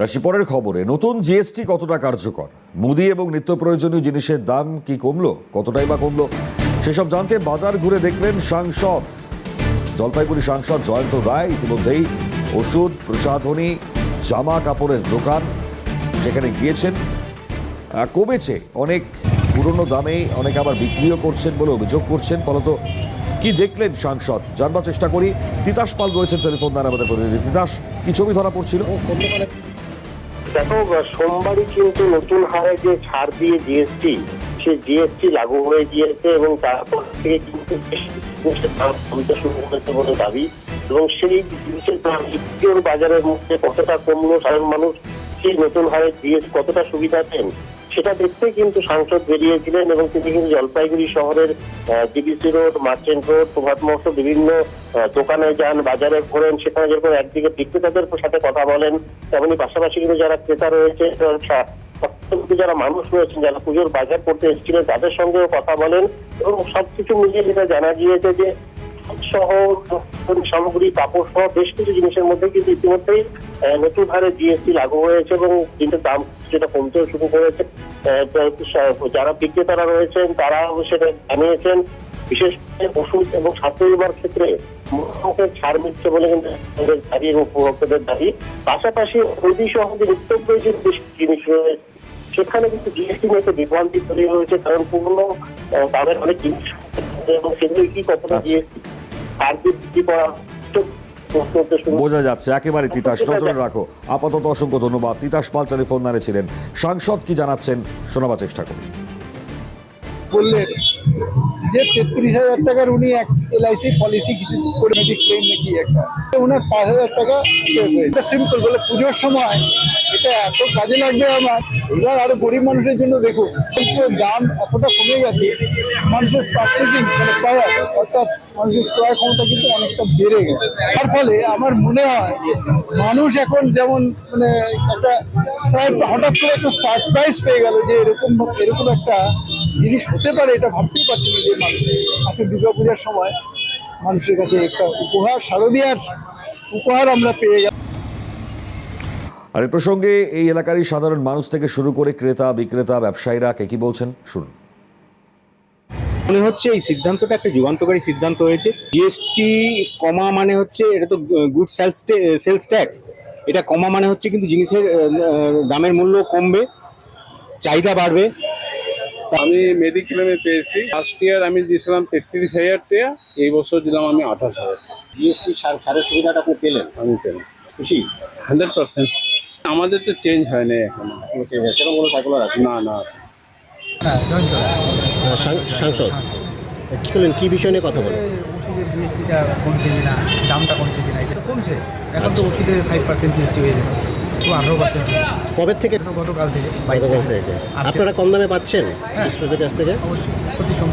রাশি, পরের খবরে, নতুন জিএসটি কতটা কার্যকর? মুদি এবং নিত্য প্রয়োজনীয় জিনিসের দাম কি কমলো? কতটাই বা কমলো? সেসব জানতে বাজার ঘুরে দেখলেন সাংসদ। জলপাইগুড়ি সাংসদ জয়ন্ত রায় ইতিমধ্যেই ওষুধ, প্রসাধনী, জামা কাপড়ের দোকান সেখানে গিয়েছেন। কমেছে অনেক পুরনো দামে, অনেক আবার বিক্রিও করছেন বলে অভিযোগ করছেন। ফলত কি দেখলেন সাংসদ? জানবার চেষ্টা করি। তিতাস পাল রয়েছেন টেলিফোন দ্বারা আমাদের প্রতিনিধি। তিতাস, কি ছবি ধরা পড়ছিল? দেখো সোমবারই কিন্তু নতুন হারে যে ছাড় দিয়ে জিএসটি, সে জিএসটি লাগু হয়ে গিয়েছে এবং তারপর থেকে কিন্তু দাম কমতে শুরু করেছে বলে দাবি। এবং সেই জিনিসের দাম বাজারের মধ্যে কতটা কমলো সাধারণ মানুষ, সেই নতুন হারে জিএস কতটা সুবিধা পেন সেটা দেখতে কিন্তু সাংসদ বেরিয়েছিলেন এবং তিনি কিন্তু জলপাইগুড়ি শহরের ডিবিসি রোড মার্চেন্ট রোড প্রভাত মহর্ষ বিভিন্ন দোকানে যান, বাজারে ঘোরেন, সেখানে যেরকম একদিকে বিক্রেতাদের সাথে কথা বলেন, তেমনি পাশাপাশি কিন্তু যারা ক্রেতা রয়েছে যারা মানুষ রয়েছেন, যারা পুজোর বাজার করতে এসেছিলেন, তাদের সঙ্গেও কথা বলেন এবং সবকিছু মিলিয়ে যেটা জানা গিয়েছে যে সহ সামগ্রী কাপড় সহ বেশ কিছু জিনিসের মধ্যে কিন্তু ইতিমধ্যেই নতুন হারে জিএসটি লাগু হয়েছে এবং জিনিসের দাম যেটা কমতেও শুরু করেছে যারা বিক্রেতারা রয়েছেন তারাও সেটা জানিয়েছেন। বিশেষ করে ওষুধ এবং স্বাস্থ্য বিমার ক্ষেত্রে মোটামুটি ছাড় মিলছে বলে কিন্তু আমাদের দাবি এবং উপভোক্তাদের দাবি। পাশাপাশি ওই সহ যে নিত্য প্রয়োজন বেশ জিনিস রয়েছে। সেখানে কিন্তু জিএসটি নিয়ে একটা বিভ্রান্তি তৈরি হয়েছে কারণ পুরনো দামের অনেক জিনিস এবং সেগুলো কি কতটা আচ্ছা। জিএসটি বোঝা যাচ্ছে একেবারে তিতাস নজরে রাখো। আপাতত অসংখ্য ধন্যবাদ। তিতাস পাল টেলিফোন নারে ছিলেন। সাংসদ কি জানাচ্ছেন? শোনাবার চেষ্টা করুন। বললেন যে তেত্রিশ হাজার টাকার উনি এক এলআইসি পলিসি কিছু করে নাকি ক্লেম নাকি একটা। ওনার পাঁচ হাজার টাকা সেভ এটা সিম্পল বলে পুজোর সময় এটা এত কাজে লাগবে আমার। এবার আরও গরিব মানুষের জন্য দেখুন দাম এতটা কমে গেছে, মানুষের পার্চেসিং মানে পাওয়ার অর্থাৎ মানুষের ক্রয় ক্ষমতা কিন্তু অনেকটা বেড়ে গেছে। তার ফলে আমার মনে হয়, মানুষ এখন যেমন মানে একটা হঠাৎ করে একটা সারপ্রাইজ পেয়ে গেল যে এরকম এরকম একটা জিনিস হতে পারে এটা ভাবতেই পারছি না যে আজকে দুর্গা পূজার সময় মানুষের কাছে একটা উপহার শারদীয়ার উপহার আমরা পেয়ে গেলাম। আর এই প্রসঙ্গে এই এলাকারই সাধারণ মানুষ থেকে শুরু করে ক্রেতা বিক্রেতা ব্যবসায়ীরা কে কি বলছেন? শুনুন। মনে হচ্ছে এই সিদ্ধান্তটা একটা যুগান্তকারী সিদ্ধান্ত হয়েছে। জিএসটি কমা মানে হচ্ছে এটা তো গুড সেলস সেলস ট্যাক্স। এটা কমা মানে হচ্ছে কিন্তু জিনিসের দামের মূল্য কমবে চাহিদা বাড়বে। আমি মেডিক্লেমে পেয়েছি। ফার্স্ট ইয়ার আমি দিয়েছিলাম তেত্রিশ হাজার টাকা এই বছর দিলাম আমি আঠাশ হাজার জিএসটি ছাড়ের সুবিধাটা আপনি পেলেন? আমি পেলাম। খুশি? Hundred percent. আমাদের তো চেঞ্জ হয় না এখনও। সেরকম কোনো সার্কুলার আছে? না না। সাংসদ কি করলেন কি বিষয় নিয়ে কথা বলেন? ওষুধের জিএসটিটা কমছে কিনা দামটা কমছে কিনা এটা তো কমছে। এখন তো ওষুধে ফাইভ পার্সেন্ট জিএসটি হয়ে গেছে। তো আঠারো পার্সেন্ট কবে থেকে? গতকাল থেকে। গতকাল থেকে। আপনারা কম দামে পাচ্ছেন হ্যাঁ। কাছ থেকে? অবশ্যই।